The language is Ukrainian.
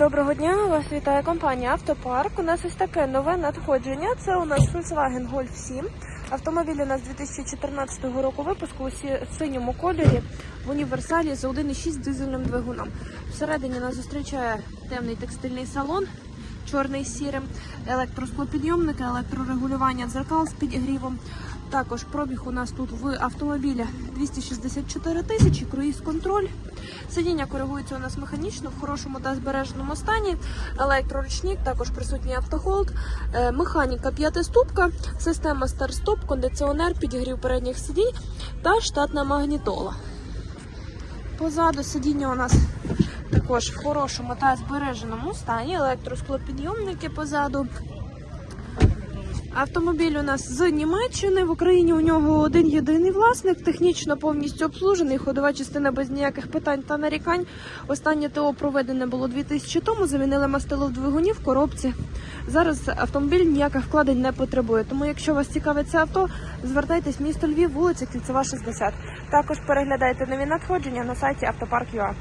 Доброго дня, вас вітає компанія Автопарк. У нас ось таке нове надходження. Це у нас Volkswagen Golf 7. Автомобіль у нас 2014 року випуску у синьому кольорі в універсалі з 1,6 дизельним двигуном. Всередині нас зустрічає темний текстильний салон, чорний з сірим, електросклопідйомники, електрорегулювання дзеркал з підігрівом. Також пробіг у нас тут в автомобілі 264 тисячі, круїз-контроль. Сидіння коригується у нас механічно в хорошому та збереженому стані. Електроручник, також присутній автохолд, е, механіка п'ятиступка, система старт-стоп, кондиціонер, підігрів передніх сидінь та штатна магнітола. Позаду сидіння у нас також в хорошому та збереженому стані. Електросклопідйомники позаду. Автомобіль у нас з Німеччини. В Україні у нього один єдиний власник, технічно повністю обслужений. Ходова частина без ніяких питань та нарікань. Останнє ТО проведене було 2000 тому. Замінили мастило в двигуні в коробці. Зараз автомобіль ніяких вкладень не потребує. Тому, якщо вас цікавить це авто, звертайтесь в місто Львів, вулиця Кільцева, 60. Також переглядайте нові надходження на сайті Автопарк.ua.